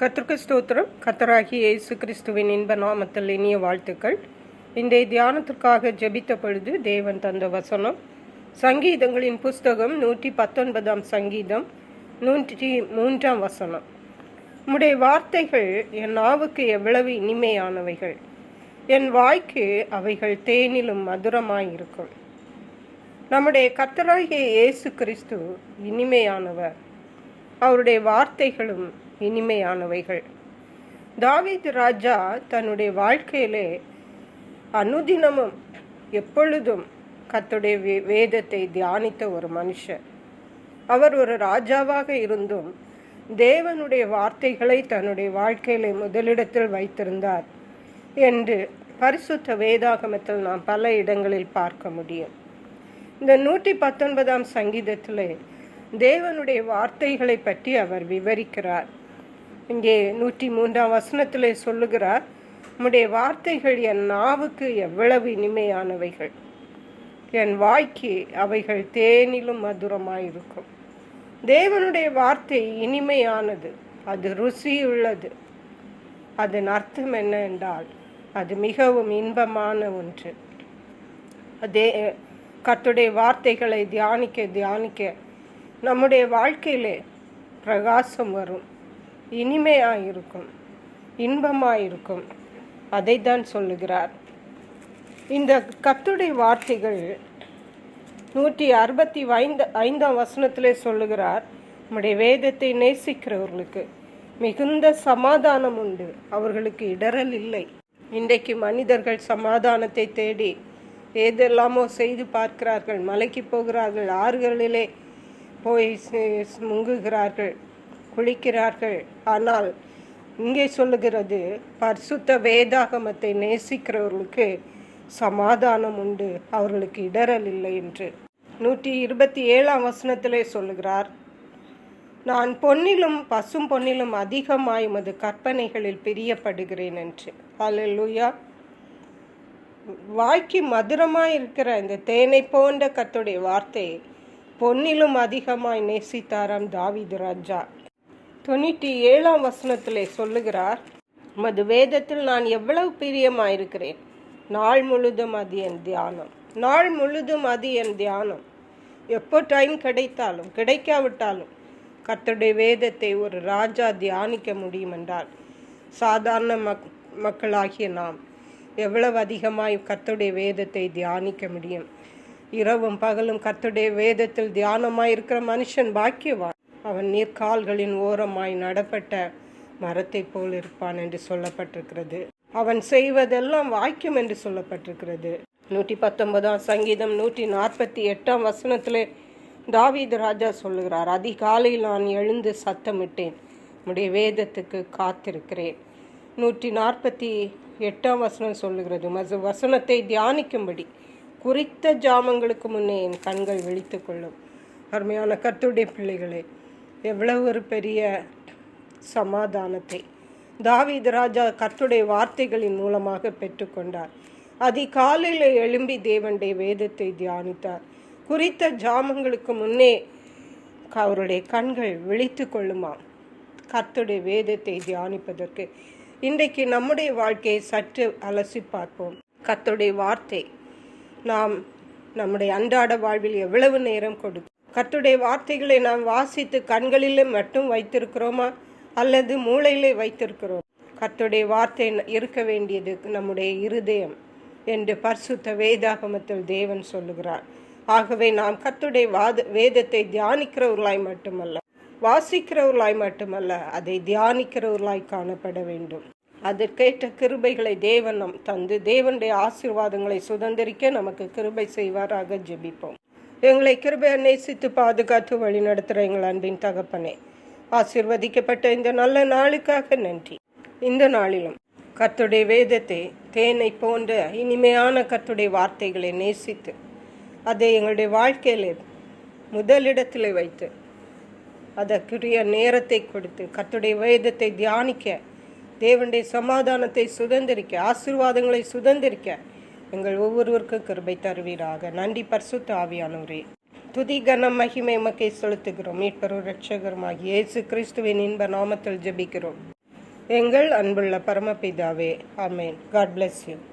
கர்த்தருக்கு ஸ்தோத்திரம். கத்தராகி இயேசு கிறிஸ்துவின் இன்ப நாமத்தில் இனிய வாழ்த்துக்கள். இன்றைய தியானத்திற்காக ஜெபித்த பொழுது தேவன் தந்த வசனம். சங்கீதங்களின் புஸ்தகம் நூற்றி பத்தொன்பதாம் சங்கீதம் நூற்றி மூன்றாம் வசனம். உம்முடைய வார்த்தைகள் என் நாவுக்கு எவ்வளவு இனிமையானவைகள். என் வாய்க்கு அவைகள் தேனிலும் மதுரமாயிருக்கும். நம்முடைய கத்தராகிய இயேசு கிறிஸ்து இனிமையானவர். அவருடைய வார்த்தைகளும் இனிமையானவைகள். தாவீது ராஜா தன்னுடைய வாழ்க்கையிலே அனுதினமும் எப்பொழுதும் கத்துடைய வே வேதத்தை தியானித்த ஒரு மனுஷர். அவர் ஒரு ராஜாவாக இருந்தும் தேவனுடைய வார்த்தைகளை தன்னுடைய வாழ்க்கையிலே முதலிடத்தில் வைத்திருந்தார் என்று பரிசுத்த வேதாகமத்தில் நாம் பல இடங்களில் பார்க்க முடியும். இந்த நூற்றி பத்தொன்பதாம் சங்கீதத்திலே தேவனுடைய வார்த்தைகளை பற்றி அவர் விவரிக்கிறார். இங்கே நூற்றி மூன்றாம் வசனத்தில் சொல்லுகிறார் உம்முடைய வார்த்தைகள் என் நாவுக்கு எவ்வளவு இனிமையானவைகள். என் வாய்க்கு அவைகள் தேனிலும் மதுரமாயிருக்கும். தேவனுடைய வார்த்தை இனிமையானது அது ருசியுள்ளது. அதன் அர்த்தம் என்ன என்றால் அது மிகவும் இன்பமான ஒன்று. அதே கத்துடைய வார்த்தைகளை தியானிக்க தியானிக்க நம்முடைய வாழ்க்கையிலே பிரகாசம் வரும். இனிமையாயிருக்கும். இன்பமாயிருக்கும். அதை தான் சொல்லுகிறார். இந்த கத்துடை வார்த்தைகள் நூற்றி அறுபத்தி ஐந்து ஐந்தாம் வசனத்திலே சொல்லுகிறார். நம்முடைய வேதத்தை நேசிக்கிறவர்களுக்கு மிகுந்த சமாதானம் உண்டு. அவர்களுக்கு இடரல் இல்லை. இன்றைக்கு மனிதர்கள் சமாதானத்தை தேடி ஏதெல்லாமோ செய்து பார்க்கிறார்கள். மலைக்கு போகிறார்கள். ஆறுகளிலே போய் முங்குகிறார்கள் குளிக்கிறார்கள். ஆனால் இங்கே சொல்லுகிறது பரிசுத்த வேதாகமத்தை நேசிக்கிறவர்களுக்கு சமாதானம் உண்டு அவர்களுக்கு இடரல் இல்லை என்று. நூற்றி இருபத்தி ஏழாம் வசனத்திலே சொல்லுகிறார் நான் பொன்னிலும் பசும் பொன்னிலும் அதிகமாய் உமது கற்பனைகளில் பிரியப்படுகிறேன் என்று. அல்லூயா வாய்க்கு மதுரமாக இருக்கிற இந்த தேனை போன்ற கத்துடைய வார்த்தை பொன்னிலும் அதிகமாய் நேசித்தாராம் தாவிது ராஜா. தொண்ணூற்றி ஏழாம் வசனத்திலே சொல்லுகிறார் மது வேதத்தில் நான் எவ்வளவு பிரியமாயிருக்கிறேன்? நாள் முழுதும் அது என் தியானம். நாள் முழுதும் அது என் தியானம். எப்போ டைம் கிடைத்தாலும் கிடைக்காவிட்டாலும் கர்த்தருடைய வேதத்தை ஒரு ராஜா தியானிக்க முடியும் என்றால் சாதாரண மக் மக்களாகிய நாம் எவ்வளவு அதிகமாய் கர்த்தருடைய வேதத்தை தியானிக்க முடியும்? இரவும் பகலும் கத்துடைய வேதத்தில் தியானமாய் இருக்கிற மனுஷன் பாக்கியவான். அவன் நீர்கால்களின் ஓரமாய் நடப்பட்ட மரத்தை போல் இருப்பான் என்று சொல்லப்பட்டிருக்கிறது. அவன் செய்வதெல்லாம் வாக்கியம் என்று சொல்லப்பட்டிருக்கிறது. நூற்றி பத்தொன்பதாம் சங்கீதம் நூற்றி நாற்பத்தி எட்டாம் வசனத்திலே தாவீது ராஜா சொல்லுகிறார் அதிகாலையில் நான் எழுந்து சத்தமிட்டேன். உடைய வேதத்துக்கு காத்திருக்கிறேன். நூற்றி நாற்பத்தி எட்டாம் வசனம் சொல்லுகிறது மது வசனத்தை தியானிக்கும்படி. குறித்த ஜாமங்களுக்கு முன்னே என் கண்கள் விழித்து கொள்ளும். அருமையான கத்துடைய பிள்ளைகளே எவ்வளவு ஒரு பெரிய சமாதானத்தை. தாவீது ராஜா கர்த்துடைய வார்த்தைகளின் மூலமாக பெற்றுக்கொண்டார் அதிகாலையில் எழும்பி தேவனுடைய வேதத்தை தியானித்தார். குறித்த ஜாமங்களுக்கு முன்னே அவருடைய கண்கள் விழித்து கொள்ளுமா கர்த்துடைய வேதத்தை தியானிப்பதற்கு. இன்றைக்கு நம்முடைய வாழ்க்கையை சற்று அலசி பார்ப்போம். கத்துடைய வார்த்தை. நாம் நம்முடைய அன்றாட வாழ்வில் எவ்வளவு நேரம் கொடுக்கும் கத்துடைய வார்த்தைகளை நாம் வாசித்து கண்களிலே மட்டும் வைத்திருக்கிறோமா? அல்லது மூளையிலே வைத்திருக்கிறோம்? கத்துடைய வார்த்தை இருக்க வேண்டியது நம்முடைய இருதயம் என்று பரிசுத்த வேதாகமத்தில் தேவன் சொல்லுகிறார். ஆகவே நாம் கத்துடைய வாத வேதத்தை தியானிக்கிறவர்களாய் மட்டுமல்ல வாசிக்கிறவர்களாய் மட்டுமல்ல அதை தியானிக்கிறவர்களாய் காணப்பட வேண்டும். அதற்கேற்ற கிருபைகளை தேவன் நம் தந்து. தேவனுடைய ஆசீர்வாதங்களை சுதந்திரிக்க நமக்கு கிருபை செய்வாராக ஜெபிப்போம். எங்களை கிருபையை நேசித்து பாதுகாத்து வழி நடத்துகிற எங்கள் அன்பின் தகப்பனே ஆசிர்வதிக்கப்பட்ட இந்த நல்ல நாளுக்காக நன்றி. இந்த நாளிலும் கத்துடைய வேதத்தை தேனை போன்ற இனிமையான கத்துடைய வார்த்தைகளை நேசித்து அதை எங்களுடைய வாழ்க்கையில் முதலிடத்தில் வைத்து அதற்குரிய நேரத்தை கொடுத்து கத்துடைய வேதத்தை தியானிக்க தேவனுடைய சமாதானத்தை சுதந்திரிக்க ஆசீர்வாதங்களை சுதந்திரிக்க எங்கள் ஒவ்வொருவருக்கும் கிருபை தருவீராக. நன்றி பரிசுத்த ஆவியானவரே. துதி கனம் மகிமை மக்கை செலுத்துகிறோம். மீட்பரும் ரட்சகருமாகி இயேசு கிறிஸ்துவின் இன்ப நாமத்தில் ஜெபிக்கிறோம். எங்கள் அன்புள்ள பரமபிதாவே ஆமேன். God bless you